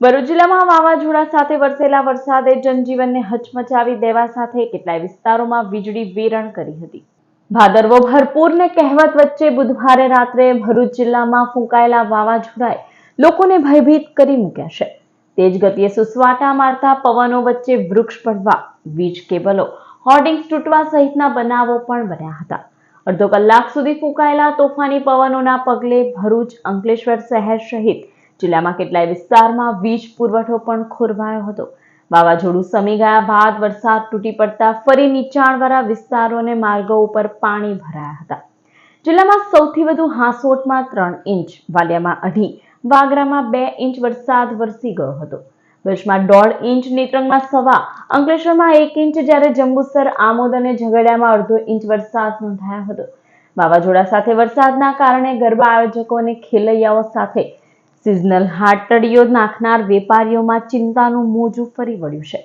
ભરૂચ જિલ્લામાં વાવાઝોડા સાથે વરસેલા વરસાદે જનજીવનને હચમચાવી દેવા સાથે કેટલાય વિસ્તારોમાં વીજળી વેરણ કરી હતી. ભાદરવો ભરપૂરને કહેવત વચ્ચે બુધવારે રાત્રે ભરૂચ જિલ્લામાં ફૂંકાયેલા વાવાઝોડાએ લોકોને ભયભીત કરી મૂક્યા છે. તેજ ગતિએ સુસવાટા મારતા પવનો વચ્ચે વૃક્ષ પડવા વીજ કેબલો હોર્ડિંગ્સ તૂટવા સહિતના બનાવો પણ બન્યા હતા. અડધો કલાક સુધી ફૂંકાયેલા તોફાની પવનોના પગલે ભરૂચ અંકલેશ્વર શહેર સહિત જિલ્લામાં કેટલાય વિસ્તારમાં વીજ પુરવઠો પણ ખોરવાયો હતો. વાવાઝોડું સમી ગયા બાદ વરસાદ તૂટી પડતા ફરી નીચાણવાળા વિસ્તારોને માર્ગો ઉપર પાણી ભરાયા હતા. જિલ્લામાં સૌથી વધુ હાંસોટમાં ત્રણ ઇંચ, વાલિયામાં અઢી, વાગરામાં બે ઇંચ વરસાદ વરસી ગયો હતો. ભુજમાં દોઢ ઇંચ, નેત્રંગમાં સવા, અંકલેશ્વરમાં એક ઇંચ જ્યારે જંબુસર, આમોદ અને ઝઘડિયામાં અડધો ઇંચ વરસાદ નોંધાયો હતો. વાવાઝોડા સાથે વરસાદના કારણે ગરબા આયોજકો અને ખેલૈયાઓ સાથે સિઝનલ હાટડીઓ નાખનાર વેપારીઓમાં ચિંતાનું મોજું ફરી વળ્યું છે.